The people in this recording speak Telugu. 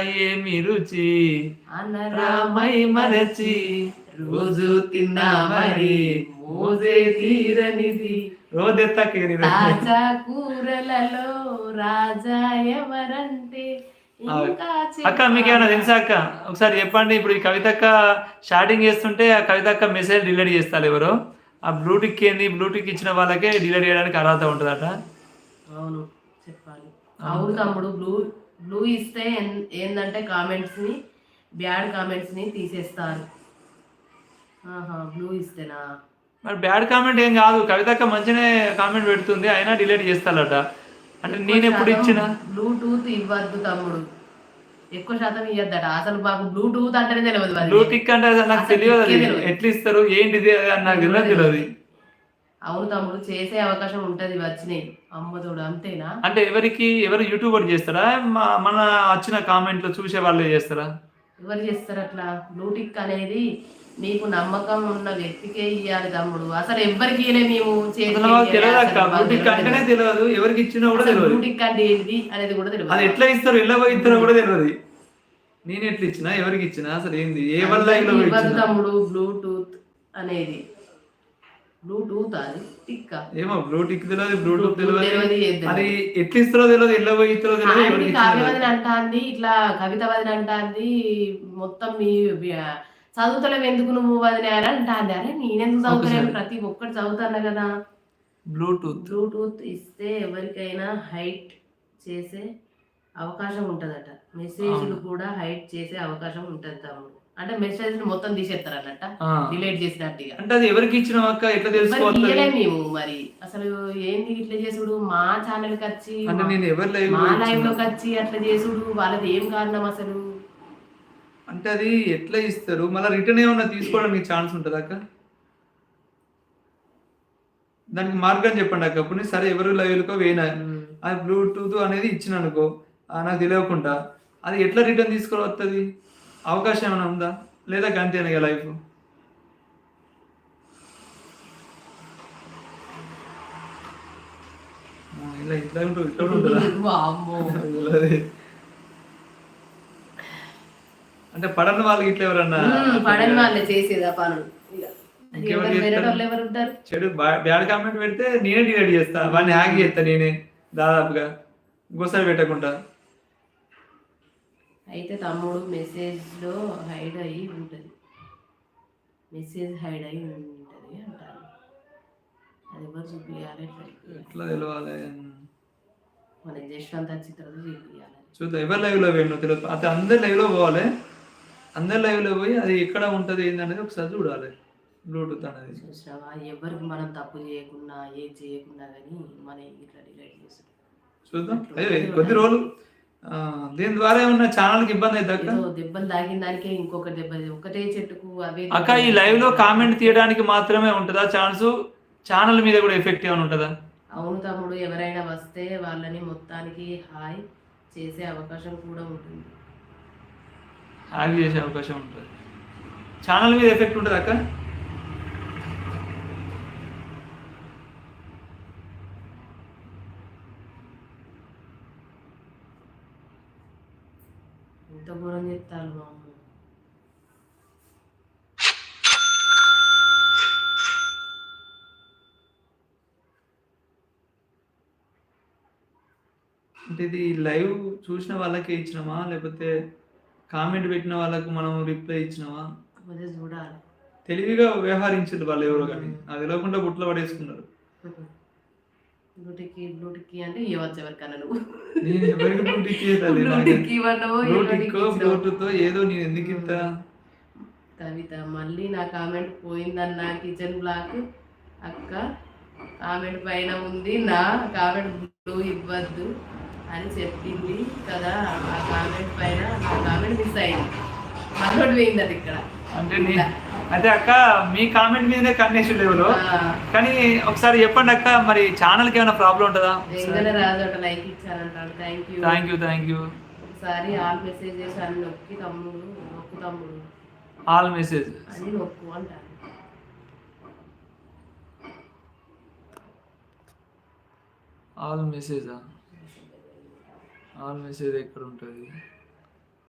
ఏమి రుచి అనరామై రామై మరచి. రోజు తిన్నా మరి మోజే తీరనిది. రోజెత్తకేరి తాజా కూరలలో రాజా ఎవరంటే? అక్క మీకు ఏమైనా తెలుసా అక్క? ఒకసారి చెప్పండి. ఇప్పుడు ఈ కవితక్క స్టార్టింగ్ చేస్తుంటే ఆ కవితక్క మెసేజ్ డిలీట్ చేస్తారు ఎవరు. ఆ బ్లూటిక్ ఏంది? బ్లూటిక్ ఇచ్చిన వాళ్ళకే డిలీట్ చేయడానికి అర్హత ఉంటుందట. అవును చెప్పాలి. అవును తమ్ముడు బ్లూ బ్లూ ఇస్తే ఎన్- ఏందంటే కామెంట్స్ని బ్యాడ్ కామెంట్స్ని తీసేస్తారు. ఆహా బ్లూ ఇస్తేనా? మరి బ్యాడ్ కామెంట్ ఏం కాదు. కవితక్క మంచిగానే కామెంట్ పెడుతుంది. అయినా డిలీట్ చేస్తారట అంటే నేను ఎప్పుడు ఇచ్చిన? బ్లూటూత్ ఇవ్వద్దు తమ్ముడు. ఎక్కువ శాతం ఇవ్వద్దట అసలు మాకు బ్లూటూత్ అంటేనే తెలియదు. బ్లూటిక్ అంటే నాకు తెలియదు. ఎట్లా ఇస్తారు? ఏంటిది? అని నాకు తెలియదు అవును తమ్ముడు చేసే అవకాశం ఉంటది వచ్చినాయి అమ్మతోడు అంతేనా? అంటే ఎవరికి ఎవరు యూట్యూబర్ చేస్తారా? మన వచ్చిన కామెంట్లు చూసే వాళ్ళే చేస్తారా? ఎవరు చేస్తారు అట్లా? బ్లూటిక్ అనేది మీకు నమ్మకం ఉన్న వ్యక్తికే ఇవ్వాలి తమ్ముడు. అసలు ఇయ్యలే మేము. అంటేనే తెలియదు ఎవరికి ఇచ్చినా కూడా తెలియదు బ్లూటిక్ అంటే ఏంటిది అనేది కూడా తెలియదు అది ఎట్లా ఇస్తారు ఎలా ఇస్తారో కూడా తెలియదు నేను ఎట్లా ఇచ్చినా ఎవరికి ఇచ్చినా అసలు ఏంది? ఏ వల్ల తమ్ముడు బ్లూటూత్ అనేది. బ్లూటూత్ అది టిక్ ఏమో బ్లూటిక్ తెలియదు బ్లూటూత్ తెలియదు, అది ఎట్లా ఇస్తారో తెలియదు ఎలా పోయి ఇస్తారో తెలియదు. కావ్యవదిన అంటాంది ఇట్లా కవిత వదిన అంటాంది మొత్తం మీ చదువుతలేవు ఎందుకు నువ్వు వదిన అని అంటాంది. అరే నేనెందుకు చదువుతలేను? ప్రతి ఒక్కటి చదువుతాను కదా. బ్లూటూత్. బ్లూటూత్ ఇస్తే ఎవరికైనా హైట్ చేసే అవకాశం ఉంటదట. మెసేజ్లు కూడా హైట్ చేసే అవకాశం ఉంటది తమ్ముడు. అంటే మెసేజ్ మొత్తం తీసేస్తారు అన్నట్ట. డిలీట్ చేసినట్టుగా. అంటే అది ఎవరికి ఇచ్చిన అక్క ఎట్లా తెలుసుకోవాలి మేము మరి. అసలు ఏంది ఇట్లా చేసుడు? మా ఛానల్కి వచ్చి అంటే నేను ఎవరు లైవ్ మా లైవ్లోకి వచ్చి అట్లా చేసుడు? వాళ్ళది ఏం కారణం అసలు? అంటే అది ఎట్లా ఇస్తారు? మళ్ళీ రిటర్న్ ఏమన్నా తీసుకోవడానికి ఛాన్స్ ఉంటుంది అక్క? దానికి మార్గం చెప్పండి అక్క. అప్పుడు సరే ఎవరు లైవ్లకో వేయినా అది బ్లూటూత్ అనేది ఇచ్చిన అనుకో నాకు తెలియకుండా అది ఎట్లా రిటర్న్ తీసుకొని వస్తుంది అవకాశం ఏమైనా ఉందా? లేదా గంతేనా ఇక లైఫ్ ఇలా ఇట్లా ఉంటుంది ఇట్లా ఉంటుందా? వామ్మో. తెలియదు. అంటే పడని వాళ్ళకి ఇట్లా ఎవరన్నా పడని వాళ్ళే చేసేది పనులు? చెడు బ్యాడ్ కామెంట్ పెడితే నేనే డిలీట్ చేస్తా. వాడిని హ్యాక్ చేస్తా నేనే దాదాపుగా. ఇంకోసారి పెట్టకుండా. అయితే తమ్ముడు మెసేజ్లో హైడ్ అయి ఉంటది. మెసేజ్ హైడ్ అయి ఉంటది అంటారు. అది ఎవరు చూపించాలి ఎట్లా తెలవాలి? మన జస్ట్ అంతా వచ్చిన తర్వాత చూపించాలి చూద్దాం. ఎవరి లైవ్లో వేయను తెలియదు. అది అందరి లైవ్లో పోవాలి. అందరి లైవ్లో పోయి అది ఎక్కడ ఉంటది ఏంది అనేది ఒకసారి చూడాలి. బ్లూటూత్ అనేది. చూసినావా? ఎవరికి మనం తప్పు చేయకుండా ఏం చేయకుండా కానీ మన ఇట్లా డిలైట్ చేస్తాం చూద్దాం. అయ్యో కొద్ది రోజులు దీని ద్వారా ఏమన్నా ఛానల్కి ఇబ్బంది ఏదో దెబ్బలు తాగిన దానికే ఇంకొక దెబ్బ ఒకటే చెట్టుకు అవే అక్క ఈ లైవ్లో కామెంట్ తీయడానికి మాత్రమే ఉంటుందా ఛాన్స్ ఛానల్ మీద కూడా ఎఫెక్ట్ ఏమైనా ఉంటుందా? అవును తమ్ముడు ఎవరైనా వస్తే వాళ్ళని మొత్తానికి హాయ్ చేసే అవకాశం కూడా ఉంటుంది. హ్యాక్ చేసే అవకాశం ఉంటుంది. ఛానల్ మీద ఎఫెక్ట్ ఉంటుంది అక్క? ఎంత ఘోరం చెప్తారు మా అమ్మ అంటే ఇది లైవ్ చూసిన వాళ్ళకే ఇచ్చినామా? లేకపోతే కామెంట్ పెట్టిన వాళ్ళకు మనం రిప్లై ఇచ్చినామా? అదే చూడాలి. తెలివిగా వ్యవహరించారు వాళ్ళు ఎవరో కానీ. అది తెలియకుండా బుట్లో పడేసుకున్నారు. బ్లూటిక్కి బ్లూటిక్కి అంటే ఇవ్వచ్చు ఎవరికన్నా నువ్వు నేను ఎవరికి బ్లూటిక్ చేయలేదు బ్లూటిక్కి ఇవ్వడమో బ్లూటిక్ బ్లూటూత్ ఏదో నేను ఎందుకు ఇంత? కవిత మళ్ళీ నా కామెంట్ పోయిందన్న కిచెన్ బ్లాక్. అక్క కామెంట్ పైన ఉంది నా కామెంట్ బ్లూ ఇవ్వద్దు అని చెప్పింది కదా ఆ కామెంట్ పైన నా కామెంట్ మిస్ అయింది. మనోడు పోయింది అది ఇక్కడ. అంటే అక్క మీ కామెంట్ మీదనే కన్నేషన్ లేవులో ఆ, కానీ ఒకసారి చెప్పండి అక్క మరి ఛానల్కి ఏమైనా ప్రాబ్లం ఉంటుందా? థ్యాంక్ యూ థ్యాంక్ యూ ఒకసారి ఆల్ మెసేజ్ చేసి అని నొక్కి తమ్ముడు నొక్కు తమ్ముడు. ఆల్ మెసేజ్ అని నొక్కు అంటాడు. ఆల్ మెసేజా ఆల్ మెసేజ్ ఎక్కడ ఉంటుంది?